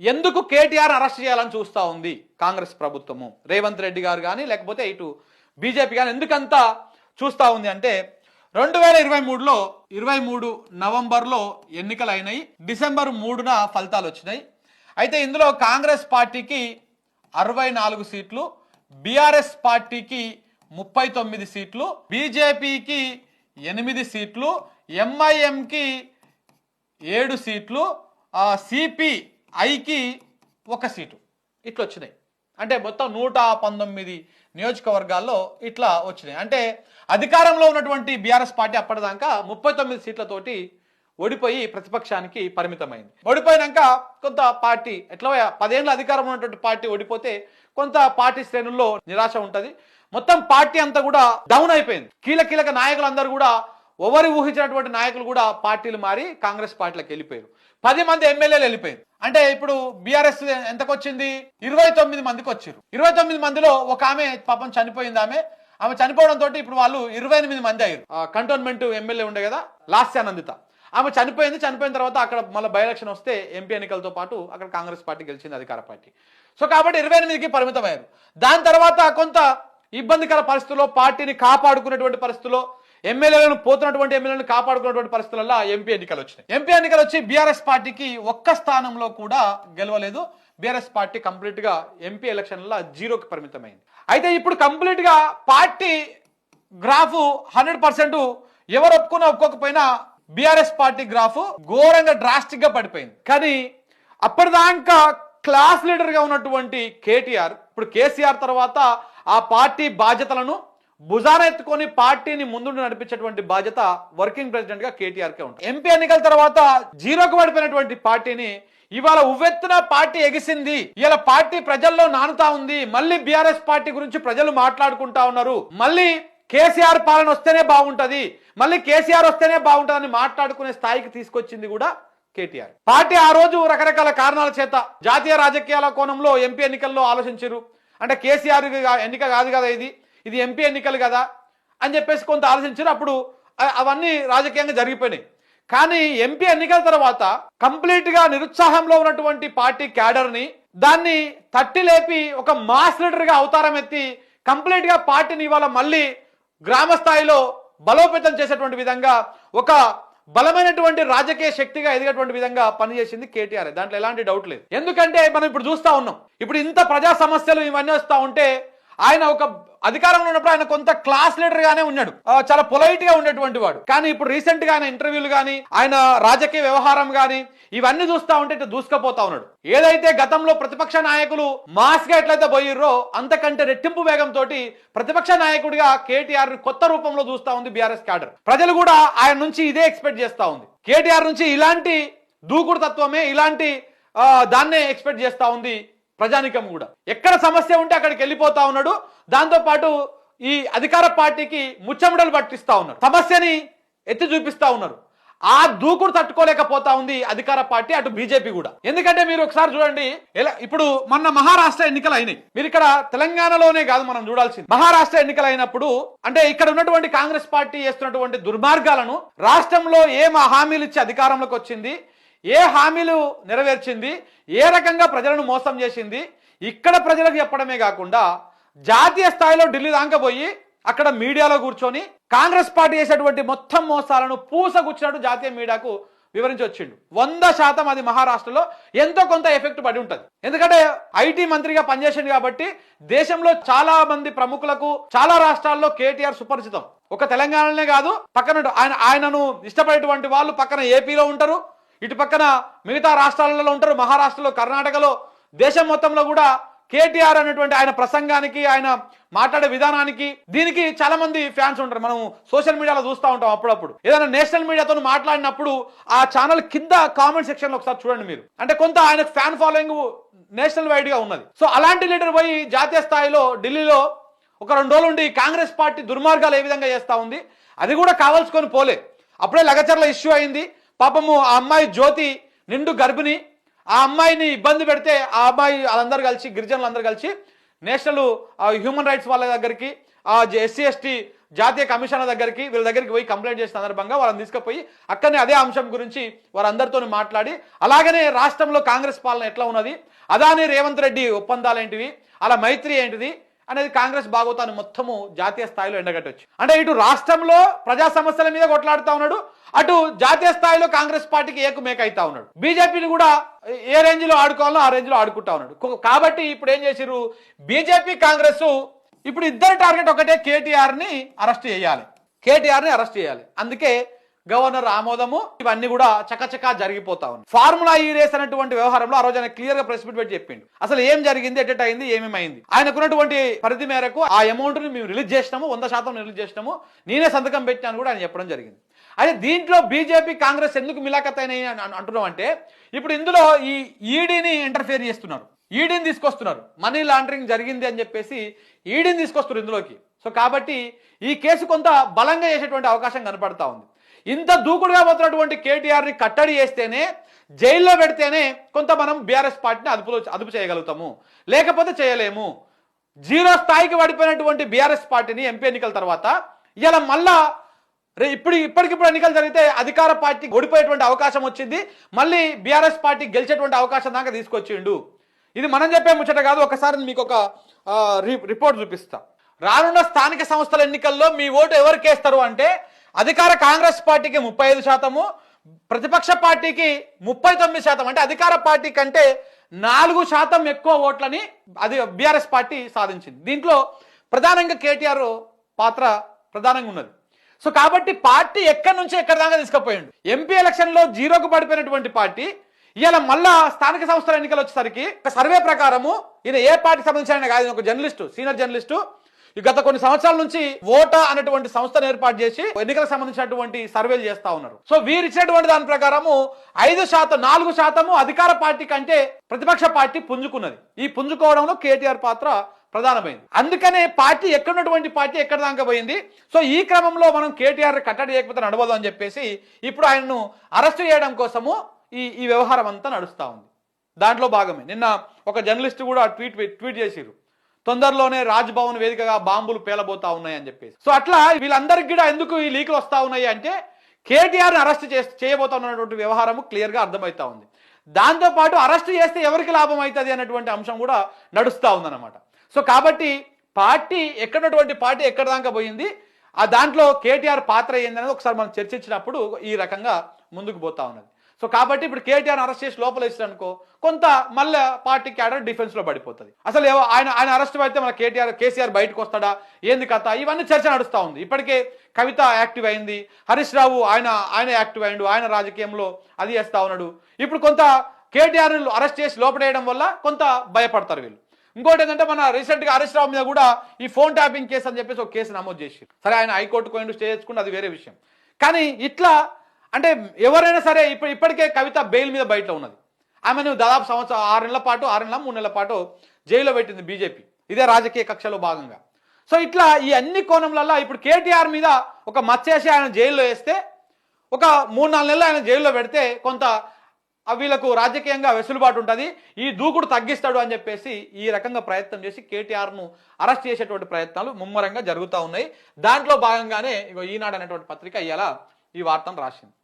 ఎందుకు కేటీఆర్ అరెస్ట్ చేయాలని చూస్తూ ఉంది కాంగ్రెస్ ప్రభుత్వము? రేవంత్ రెడ్డి గారు కానీ లేకపోతే ఇటు బీజేపీ కానీ ఎందుకంతా చూస్తూ ఉంది అంటే రెండు వేల ఇరవై మూడులో ఇరవై మూడు నవంబర్లో ఎన్నికలు అయినాయి డిసెంబర్ మూడున ఫలితాలు వచ్చినాయి. అయితే ఇందులో కాంగ్రెస్ పార్టీకి అరవై నాలుగు సీట్లు బీఆర్ఎస్ పార్టీకి ముప్పై తొమ్మిది సీట్లు బీజేపీకి ఎనిమిది సీట్లు ఎంఐఎంకి ఏడు సీట్లు ఐకి ఒక సీటు. ఇట్లా వచ్చినాయి అంటే మొత్తం నూట పంతొమ్మిది నియోజకవర్గాల్లో ఇట్లా వచ్చినాయి. అంటే అధికారంలో ఉన్నటువంటి బీఆర్ఎస్ పార్టీ అప్పటిదాకా ముప్పై తొమ్మిది సీట్లతోటి ఓడిపోయి ప్రతిపక్షానికి పరిమితమైంది. ఓడిపోయినాక కొంత పార్టీ ఎట్లా పదేళ్ళ అధికారంలో ఉన్నటువంటి పార్టీ ఓడిపోతే కొంత పార్టీ శ్రేణుల్లో నిరాశ ఉంటుంది. మొత్తం పార్టీ అంతా కూడా డౌన్ అయిపోయింది. కీలక కీలక నాయకులందరూ కూడా ఎవరు ఊహించినటువంటి నాయకులు కూడా పార్టీలు మారి కాంగ్రెస్ పార్టీలకు వెళ్ళిపోయారు. పది మంది ఎమ్మెల్యేలు వెళ్ళిపోయారు. అంటే ఇప్పుడు బీఆర్ఎస్ ఎంతకు వచ్చింది ఇరవై తొమ్మిది మందికి వచ్చారు. ఇరవై తొమ్మిది మందిలో ఒక ఆమె పాపం చనిపోయింది ఆమె. ఆమె చనిపోవడంతో ఇప్పుడు వాళ్ళు ఇరవై ఎనిమిది మంది అయ్యారు. కంటోన్మెంట్ ఎమ్మెల్యే ఉండే కదా లాస్ట్ ఆనందిత ఆమె చనిపోయింది చనిపోయిన తర్వాత అక్కడ మళ్ళీ బై ఎలక్షన్ వస్తే ఎంపీ ఎన్నికలతో పాటు అక్కడ కాంగ్రెస్ పార్టీ గెలిచింది అధికార పార్టీ. సో కాబట్టి ఇరవై ఎనిమిదికి పరిమితమయ్యారు. దాని తర్వాత కొంత ఇబ్బందికర పరిస్థితుల్లో పార్టీని కాపాడుకునేటువంటి పరిస్థితుల్లో ఎమ్మెల్యేలను పోతున్నటువంటి ఎమ్మెల్యేలను కాపాడుకున్నటువంటి పరిస్థితులలో ఎంపీ ఎన్నికలు వచ్చినాయి. ఎంపీ ఎన్నికలు వచ్చి బీఆర్ఎస్ పార్టీకి ఒక్క స్థానంలో కూడా గెలవలేదు. బీఆర్ఎస్ పార్టీ కంప్లీట్గా ఎంపీ ఎలక్షన్ల జీరోకి పరిమితమైంది. అయితే ఇప్పుడు కంప్లీట్గా పార్టీ గ్రాఫ్ హండ్రెడ్ పర్సెంట్ ఎవరు ఒప్పుకున్నా ఒప్పుకోకపోయినా బీఆర్ఎస్ పార్టీ గ్రాఫ్ ఘోరంగా డ్రాస్టిక్గా పడిపోయింది. కానీ అప్పటిదాకా క్లాస్ లీడర్గా ఉన్నటువంటి కేటీఆర్ ఇప్పుడు కేసీఆర్ తర్వాత ఆ పార్టీ బాధ్యతలను భుజాన ఎత్తుకొని పార్టీని ముందుండి నడిపించేటువంటి బాధ్యత వర్కింగ్ ప్రెసిడెంట్గా కేటీఆర్ కే ఉంటుంది. ఎంపీ ఎన్నికల తర్వాత జీరోకు పడిపోయినటువంటి పార్టీని ఇవాళ ఉవ్వెత్తున పార్టీ ఎగిసింది. ఇలా పార్టీ ప్రజల్లో నానుతా ఉంది. మళ్ళీ బీఆర్ఎస్ పార్టీ గురించి ప్రజలు మాట్లాడుకుంటా ఉన్నారు. మళ్ళీ కేసీఆర్ పాలన వస్తేనే బాగుంటది. మళ్ళీ కేసీఆర్ వస్తేనే బాగుంటుందని మాట్లాడుకునే స్థాయికి తీసుకొచ్చింది కూడా కేటీఆర్. పార్టీ ఆ రోజు రకరకాల కారణాల చేత జాతీయ రాజకీయాల కోణంలో ఎంపీ ఎన్నికల్లో ఆలోచించారు అంటే కేసీఆర్ ఎన్నిక కాదు కదా ఇది. ఇది ఎంపీ ఎన్నికలు కదా అని చెప్పేసి కొంత ఆలోచించారు. అప్పుడు అవన్నీ రాజకీయంగా జరిగిపోయినాయి. కానీ ఎంపీ ఎన్నికల తర్వాత కంప్లీట్గా నిరుత్సాహంలో ఉన్నటువంటి పార్టీ క్యాడర్ని దాన్ని తట్టి లేపి ఒక మాస్ లీడర్గా అవతారం ఎత్తి కంప్లీట్గా పార్టీని ఇవాళ మళ్ళీ గ్రామ స్థాయిలో బలోపేతం చేసేటువంటి విధంగా ఒక బలమైనటువంటి రాజకీయ శక్తిగా ఎదిగేటువంటి విధంగా పనిచేసింది కేటీఆర్. దాంట్లో ఎలాంటి డౌట్ లేదు. ఎందుకంటే మనం ఇప్పుడు చూస్తా ఉన్నాం. ఇప్పుడు ఇంత ప్రజా సమస్యలు ఇవన్నీ వస్తూ ఉంటే ఆయన ఒక అధికారంలో ఉన్నప్పుడు ఆయన కొంత క్లాస్ లీడర్ గానే ఉన్నాడు. చాలా పొలైట్గా ఉండేటువంటి వాడు. కానీ ఇప్పుడు రీసెంట్గా ఆయన ఇంటర్వ్యూలు గానీ ఆయన రాజకీయ వ్యవహారం గానీ ఇవన్నీ చూస్తా ఉంటే ఇట్లా దూసుకపోతా ఉన్నాడు. ఏదైతే గతంలో ప్రతిపక్ష నాయకులు మాస్గా ఎట్లయితే పోయిర్రో అంతకంటే రెట్టింపు వేగంతో ప్రతిపక్ష నాయకుడిగా కేటీఆర్ కొత్త రూపంలో చూస్తా ఉంది బీఆర్ఎస్ క్యాడర్. ప్రజలు కూడా ఆయన నుంచి ఇదే ఎక్స్పెక్ట్ చేస్తా ఉంది. కేటీఆర్ నుంచి ఇలాంటి దూకుడు తత్వమే ఇలాంటి దాన్నే ఎక్స్పెక్ట్ చేస్తా ఉంది ప్రజానికం కూడా. ఎక్కడ సమస్య ఉంటే అక్కడికి వెళ్ళిపోతా ఉన్నాడు. దాంతోపాటు ఈ అధికార పార్టీకి ముచ్చముడలు పట్టిస్తా ఉన్నారు సమస్యని ఎత్తి చూపిస్తా ఉన్నారు. ఆ దూకుడు తట్టుకోలేకపోతా ఉంది అధికార పార్టీ అటు బీజేపీ కూడా. ఎందుకంటే మీరు ఒకసారి చూడండి ఇప్పుడు మొన్న మహారాష్ట్ర ఎన్నికలు అయినాయి. మీరు ఇక్కడ తెలంగాణలోనే కాదు మనం చూడాల్సింది. మహారాష్ట్ర ఎన్నికలు అయినప్పుడు అంటే ఇక్కడ ఉన్నటువంటి కాంగ్రెస్ పార్టీ చేస్తున్నటువంటి దుర్మార్గాలను రాష్ట్రంలో ఏం హామీలు ఇచ్చి అధికారంలోకి వచ్చింది ఏ హామీలు నెరవేర్చింది ఏ రకంగా ప్రజలను మోసం చేసింది? ఇక్కడ ప్రజలకు చెప్పడమే కాకుండా జాతీయ స్థాయిలో ఢిల్లీ దాకా పోయి అక్కడ మీడియాలో కూర్చొని కాంగ్రెస్ పార్టీ చేసేటువంటి మొత్తం మోసాలను పూసగుచ్చినట్టు జాతీయ మీడియాకు వివరించి వచ్చిండు వంద శాతం అది మహారాష్ట్రలో ఎంతో కొంత ఎఫెక్ట్ పడి ఉంటుంది. ఎందుకంటే ఐటీ మంత్రిగా పనిచేసిండు కాబట్టి దేశంలో చాలా మంది ప్రముఖులకు చాలా రాష్ట్రాల్లో కేటీఆర్ సుపరిచితం. ఒక తెలంగాణలోనే కాదు పక్కన ఆయన ఆయనను ఇష్టపడేటువంటి వాళ్ళు పక్కన ఏపీలో ఉంటారు. ఇటు పక్కన మిగతా రాష్ట్రాలలో ఉంటారు. మహారాష్ట్రలో కర్ణాటకలో. దేశం మొత్తంలో కూడా కేటీఆర్ అనేటువంటి ఆయన ప్రసంగానికి ఆయన మాట్లాడే విధానానికి దీనికి చాలా మంది ఫ్యాన్స్ ఉంటారు. మనం సోషల్ మీడియాలో చూస్తూ ఉంటాం అప్పుడప్పుడు. ఏదైనా నేషనల్ మీడియాతో మాట్లాడినప్పుడు ఆ ఛానల్ కింద కామెంట్ సెక్షన్లో ఒకసారి చూడండి మీరు. అంటే కొంత ఆయన ఫ్యాన్ ఫాలోయింగ్ నేషనల్ వైడ్గా ఉన్నది. సో అలాంటి లీడర్ పోయి జాతీయ స్థాయిలో ఢిల్లీలో ఒక రెండు రోజులు ఉండి కాంగ్రెస్ పార్టీ దుర్మార్గాలు ఏ విధంగా చేస్తా ఉంది అది కూడా కావాల్సుకొని పోలే. అప్పుడే లగచర్ల ఇష్యూ అయింది. పాపము ఆ అమ్మాయి జ్యోతి నిండు గర్భిణి. ఆ అమ్మాయిని ఇబ్బంది పెడితే ఆ అమ్మాయి వాళ్ళందరూ కలిసి గిరిజనులు అందరూ కలిసి నేషనల్ హ్యూమన్ రైట్స్ వాళ్ళ దగ్గరికి ఆ ఎస్సీ ఎస్టీ జాతీయ కమిషనర్ దగ్గరికి వీళ్ళ దగ్గరికి పోయి కంప్లైంట్ చేసిన సందర్భంగా వాళ్ళని తీసుకుపోయి అక్కడనే అదే అంశం గురించి వారందరితో మాట్లాడి అలాగనే రాష్ట్రంలో కాంగ్రెస్ పాలన ఎట్లా ఉన్నది? అదాని రేవంత్ రెడ్డి ఒప్పందాలు ఏంటివి? అలా మైత్రి ఏంటిది? అనేది కాంగ్రెస్ బాగోతాను మొత్తము జాతీయ స్థాయిలో ఎండగట్టవచ్చు అంటే ఇటు రాష్ట్రంలో ప్రజా సమస్యల మీద కొట్లాడుతా ఉన్నాడు అటు జాతీయ స్థాయిలో కాంగ్రెస్ పార్టీకి ఏకుమేక అవుతా ఉన్నాడు. బీజేపీని కూడా ఏ రేంజ్లో ఆడుకోవాలో ఆ రేంజ్లో ఆడుకుంటా ఉన్నాడు. కాబట్టి ఇప్పుడు ఏం చేసిరు బీజేపీ కాంగ్రెస్ ఇప్పుడు ఇద్దరు టార్గెట్ ఒకటే కేటీఆర్ని అరెస్ట్ చేయాలి. కేటీఆర్ని అరెస్ట్ చేయాలి. అందుకే గవర్నర్ ఆమోదము ఇవన్నీ కూడా చకచకా జరిగిపోతా ఉన్నాయి. ఫార్ములా ఈ రేస్ అనేటువంటి వ్యవహారంలో ఆ రోజు ఆయన క్లియర్గా ప్రెస్ మీట్ పెట్టి చెప్పిండు. అసలు ఏం జరిగింది ఎట్ అయింది ఏమేమి అయింది? ఆయనకున్నటువంటి పరిధి మేరకు ఆ అమౌంట్ని మేము రిలీజ్ చేసినాము వంద శాతం రిలీజ్ చేసినాము. నేనే సంతకం పెట్టాను కూడా ఆయన చెప్పడం జరిగింది. అయితే దీంట్లో బీజేపీ కాంగ్రెస్ ఎందుకు మిలాఖత్ అయినాయి అని అంటున్నాం అంటే ఇప్పుడు ఇందులో ఈ ఈడీని ఇంటర్ఫియర్ చేస్తున్నారు. ఈడీని తీసుకొస్తున్నారు. మనీ లాండరింగ్ జరిగింది అని చెప్పేసి ఈడీని తీసుకొస్తున్నారు ఇందులోకి. సో కాబట్టి ఈ కేసు కొంత బలంగా చేసేటువంటి అవకాశం కనపడతా ఉంది. ఇంత దూకుడుగా పోతున్నటువంటి కేటీఆర్ని కట్టడి చేస్తేనే జైల్లో పెడితేనే కొంత మనం బీఆర్ఎస్ పార్టీని అదుపులో అదుపు చేయగలుగుతాము. లేకపోతే చేయలేము. జీరో స్థాయికి పడిపోయినటువంటి బీఆర్ఎస్ పార్టీని ఎంపీ ఎన్నికల తర్వాత ఇలా మళ్ళా రే ఇప్పుడు ఇప్పటికిప్పుడు ఎన్నికలు జరిగితే అధికార పార్టీ ఓడిపోయేటువంటి అవకాశం వచ్చింది. మళ్ళీ బీఆర్ఎస్ పార్టీ గెలిచేటువంటి అవకాశం దాకా తీసుకొచ్చిండు. ఇది మనం చెప్పే ముచ్చట కాదు. ఒకసారి మీకు ఒక రి- రిపోర్ట్ చూపిస్తా. రానున్న స్థానిక సంస్థల ఎన్నికల్లో మీ ఓటు ఎవరికి వేస్తారు అంటే అధికార కాంగ్రెస్ పార్టీకి ముప్పై ఐదు శాతము ప్రతిపక్ష పార్టీకి ముప్పై తొమ్మిది శాతం. అంటే అధికార పార్టీ కంటే నాలుగు శాతం ఎక్కువ ఓట్లని అది బీఆర్ఎస్ పార్టీ సాధించింది. దీంట్లో ప్రధానంగా కేటీఆర్ పాత్ర ప్రధానంగా ఉన్నది. సో కాబట్టి పార్టీ ఎక్కడి నుంచి ఎక్కడి దాకా తీసుకుపోయిండు? ఎంపీ ఎలక్షన్లో జీరోకు పడిపోయినటువంటి పార్టీ ఇవాళ మళ్ళా స్థానిక సంస్థల ఎన్నికలు వచ్చేసరికి సర్వే ప్రకారము ఈయన ఏ పార్టీ సంబంధించిన కాదు ఒక జర్నలిస్టు సీనియర్ జర్నలిస్టు ఈ గత కొన్ని సంవత్సరాల నుంచి ఓటా అనేటువంటి సంస్థను ఏర్పాటు చేసి ఎన్నికలకు సంబంధించినటువంటి సర్వేలు చేస్తా ఉన్నారు. సో వీరు ఇచ్చినటువంటి దాని ప్రకారము ఐదు శాతం నాలుగు శాతము అధికార పార్టీ కంటే ప్రతిపక్ష పార్టీ పుంజుకున్నది. ఈ పుంజుకోవడంలో కేటీఆర్ పాత్ర ప్రధానమైంది. అందుకనే పార్టీ ఎక్కడున్నటువంటి పార్టీ ఎక్కడ దాకా పోయింది? సో ఈ క్రమంలో మనం కేటీఆర్ కట్టడి చేయకపోతే నడవదు అని చెప్పేసి ఇప్పుడు ఆయనను అరెస్ట్ చేయడం కోసము ఈ ఈ వ్యవహారం అంతా నడుస్తూ ఉంది. దాంట్లో భాగమే. నిన్న ఒక జర్నలిస్ట్ కూడా ట్వీట్ ట్వీట్ చేసిరు తొందరలోనే రాజ్భవన్ వేదికగా బాంబులు పేలబోతా ఉన్నాయి అని చెప్పేసి. సో అట్లా వీళ్ళందరికీ కూడా ఎందుకు ఈ లీకులు వస్తా ఉన్నాయి అంటే కేటీఆర్ని అరెస్ట్ చే చేయబోతా ఉన్నటువంటి వ్యవహారం క్లియర్గా అర్థమవుతా ఉంది. దాంతో పాటు అరెస్ట్ చేస్తే ఎవరికి లాభం అవుతుంది అనేటువంటి అంశం కూడా నడుస్తూ ఉందన్నమాట. సో కాబట్టి పార్టీ ఎక్కడున్నటువంటి పార్టీ ఎక్కడ దాకా పోయింది ఆ దాంట్లో కేటీఆర్ పాత్ర ఏందనేది ఒకసారి మనం చర్చించినప్పుడు ఈ రకంగా ముందుకు పోతా ఉన్నది. సో కాబట్టి ఇప్పుడు కేటీఆర్ అరెస్ట్ చేసి లోపల అనుకో కొంత మళ్ళీ పార్టీ క్యాడర్ డిఫెన్స్లో పడిపోతుంది. అసలు ఏవో ఆయన ఆయన అరెస్ట్ అయితే మన కేటీఆర్ కేసీఆర్ బయటకు వస్తాడా? ఏంది కథ? ఇవన్నీ చర్చ నడుస్తూ ఉంది. ఇప్పటికే కవిత యాక్టివ్ అయింది హరీష్ రావు ఆయన ఆయన యాక్టివ్ అయిండు ఆయన రాజకీయంలో అది చేస్తా ఉన్నాడు. ఇప్పుడు కొంత కేటీఆర్ అరెస్ట్ చేసి లోపడేయడం వల్ల కొంత భయపడతారు వీళ్ళు. ఇంకోటి ఏంటంటే మన రీసెంట్గా హరీష్ రావు మీద కూడా ఈ ఫోన్ ట్యాపింగ్ కేసు అని చెప్పేసి ఒక కేసు నమోదు చేసి సరే ఆయన హైకోర్టు పోయిండు స్టే చేసుకుంటే అది వేరే విషయం. కానీ ఇట్లా అంటే ఎవరైనా సరే ఇప్పుడు ఇప్పటికే కవిత బెయిల్ మీద బయట ఉన్నది. ఆమెను దాదాపు సంవత్సరం ఆరు నెలల పాటు ఆరు నెలల మూడు నెలల పాటు జైల్లో పెట్టింది బీజేపీ. ఇదే రాజకీయ కక్షలో భాగంగా. సో ఇట్లా ఈ అన్ని కోణంలలో ఇప్పుడు కేటీఆర్ మీద ఒక మచ్చేసి ఆయన జైల్లో వేస్తే ఒక మూడు నాలుగు నెలలు ఆయన జైల్లో పెడితే కొంత వీళ్ళకు రాజకీయంగా వెసులుబాటు ఉంటుంది. ఈ దూకుడు తగ్గిస్తాడు అని చెప్పేసి ఈ రకంగా ప్రయత్నం చేసి కేటీఆర్ను అరెస్ట్ చేసేటువంటి ప్రయత్నాలు ముమ్మరంగా జరుగుతూ ఉన్నాయి. దాంట్లో భాగంగానే ఇగో ఈనాడు అనేటువంటి పత్రిక ఇవాళ ఈ వార్తను రాసింది.